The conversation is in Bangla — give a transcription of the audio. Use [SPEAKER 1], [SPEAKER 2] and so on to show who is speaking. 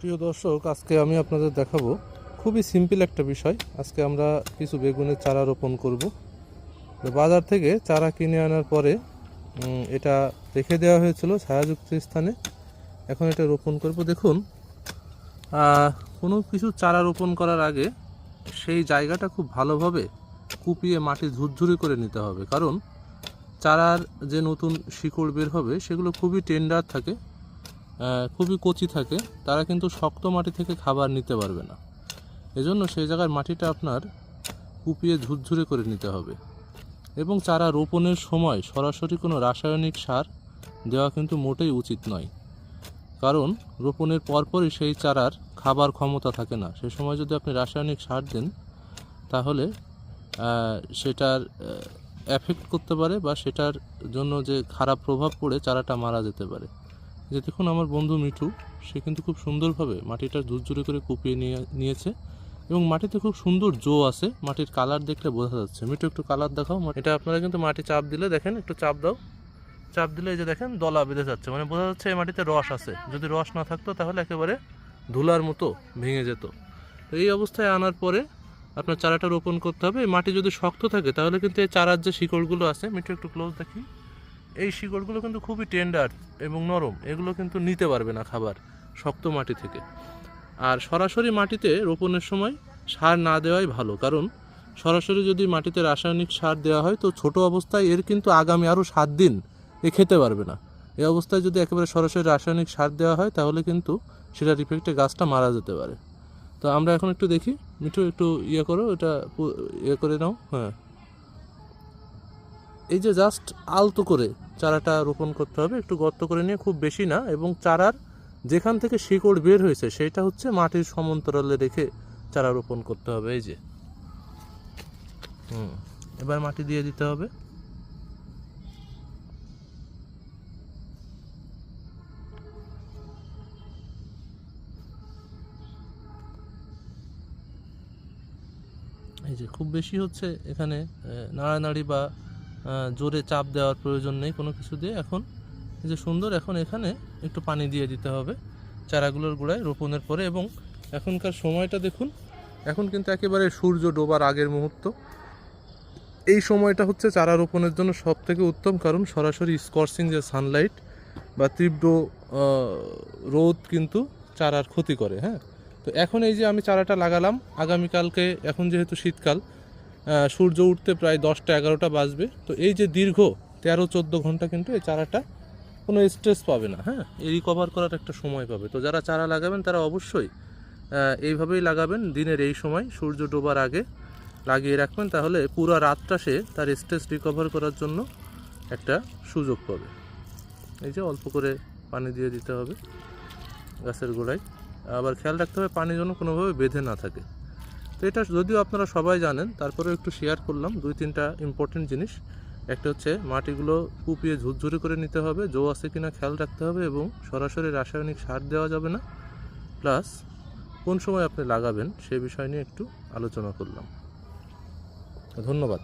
[SPEAKER 1] প্রিয় দর্শক, আজকে আমি আপনাদের দেখাবো খুবই সিম্পল একটা বিষয়। আজকে আমরা কিছু বেগুনের চারা রোপণ করব। বাজার থেকে চারা কিনে আনার পরে এটা রেখে দেওয়া হয়েছিল ছায়াযুক্ত স্থানে। এখন এটা রোপণ করব। দেখুন কোনো কিছু চারা রোপণ করার আগে সেই জায়গাটা খুব ভালোভাবে কুপিয়ে মাটি ঝুরঝুরি করে নিতে হবে। কারণ, চারার যে নতুন শিকড় বের হবে, সেগুলো খুবই টেন্ডার থাকে। খুবই কচি থাকে, তারা কিন্তু শক্ত মাটি থেকে খাবার নিতে পারবে না। এজন্য সেই জায়গার মাটিটা আপনার কুপিয়ে ঝুরঝুরে করে নিতে হবে। এবং চারা রোপণের সময় সরাসরি কোনো রাসায়নিক সার দেওয়া কিন্তু মোটেই উচিত নয়। কারণ রোপণের পরপরই সেই চারার খাবার ক্ষমতা থাকে না। সে সময় যদি আপনি রাসায়নিক সার দেন, তাহলে সেটার এফেক্ট করতে পারে বা সেটার জন্য যে খারাপ প্রভাব পড়ে, চারাটা মারা যেতে পারে। যে দেখুন আমার বন্ধু মিঠু, সে কিন্তু খুব সুন্দরভাবে মাটিটা ঝুরঝুরে করে কুপিয়ে নিয়ে, নিয়েছে এবং মাটিতে খুব সুন্দর জো আছে, মাটির কালার দেখলে বোঝা যাচ্ছে। মিঠু, একটু কালার দেখাও। এটা আপনারা কিন্তু মাটি চাপ দিলে দেখেন, একটু চাপ দাও। চাপ দিলে এই যে দেখেন, দলা বেঁধে যাচ্ছে। মানে বোঝা যাচ্ছে এই মাটিতে রস আছে। যদি রস না থাকতো তাহলে একেবারে ধুলার মতো ভেঙে যেত। তো এই অবস্থায় আনার পরে আপনার চারাটা রোপণ করতে হবে। মাটি যদি শক্ত থাকে তাহলে কিন্তু এই চারার যে শিকড়গুলো আছে, মিঠু, একটু ক্লোজ দেখি। এই শিকড়গুলো কিন্তু খুবই টেন্ডার এবং নরম, এগুলো কিন্তু নিতে পারবে না খাবার শক্ত মাটি থেকে। আর সরাসরি মাটিতে রোপণের সময় সার না দেওয়াই ভালো, কারণ সরাসরি যদি মাটিতে রাসায়নিক সার দেওয়া হয় তো ছোট অবস্থায় এর কিন্তু আগামী আরও সাত দিন এ খেতে পারবে না। এই অবস্থায় যদি একেবারে সরাসরি রাসায়নিক সার দেওয়া হয় তাহলে কিন্তু সেটার ইফেক্টে গাছটা মারা যেতে পারে। তো আমরা এখন একটু দেখি, মিঠু একটু ইয়ে করো, এটা ইয়ে করে নাও হ্যাঁ। এই যে জাস্ট আলতো করে চারাটা রোপণ করতে হবে, একটু গর্ত করে নিয়ে খুব বেশি না এবং চারার যেখান থেকে শিকড় বের হয়েছে সেটা হচ্ছে মাটির সমান্তরালে রেখে চারা রোপণ করতে হবে, এই যে। হুম, এবার মাটি দিয়ে দিতে হবে। এই যে খুব বেশি হচ্ছে এখানে নাড়ানাড়ি বা জোরে চাপ দেওয়ার প্রয়োজন নেই কোনো কিছু দিয়ে। এখন যে সুন্দর, এখন এখানে একটু পানি দিয়ে দিতে হবে চারাগুলোর গোড়ায় রোপণের পরে। এবং এখনকার সময়টা দেখুন, এখন কিন্তু একেবারে সূর্য ডোবার আগের মুহূর্ত। এই সময়টা হচ্ছে চারা রোপণের জন্য সব থেকে উত্তম, কারণ সরাসরি স্কর্সিং যে সানলাইট বা তীব্র রোদ কিন্তু চারার ক্ষতি করে হ্যাঁ? তো এখন এই যে আমি চারাটা লাগালাম, আগামীকালকে, এখন যেহেতু শীতকাল সূর্য উঠতে প্রায় দশটা এগারোটা বাজবে। তো এই যে দীর্ঘ তেরো, চোদ্দ ঘণ্টা কিন্তু এই চারাটা কোনো স্ট্রেস পাবে না হ্যাঁ? এই রিকভার করার একটা সময় পাবে। তো যারা চারা লাগাবেন, তারা অবশ্যই এইভাবেই লাগাবেন। দিনের এই সময় সূর্য ডোবার আগে লাগিয়ে রাখবেন, তাহলে পুরো রাতটা সে তার স্ট্রেস রিকভার করার জন্য একটা সুযোগ পাবে। এই যে অল্প করে পানি দিয়ে দিতে হবে গাছের গোড়ায়। আবার খেয়াল রাখতে হবে পানি যেন কোনোভাবে বেঁধে না থাকে। তো এটা যদিও আপনারা সবাই জানেন, তারপরেও একটু শেয়ার করলাম দুই তিনটা ইম্পর্টেন্ট জিনিস। একটা হচ্ছে মাটিগুলো কুপিয়ে ঝুরঝুরি করে নিতে হবে, জো আছে কিনা খেয়াল রাখতে হবে এবং সরাসরি রাসায়নিক সার দেওয়া যাবে না। প্লাস কোন সময় আপনি লাগাবেন সে বিষয় নিয়ে একটু আলোচনা করলাম। ধন্যবাদ।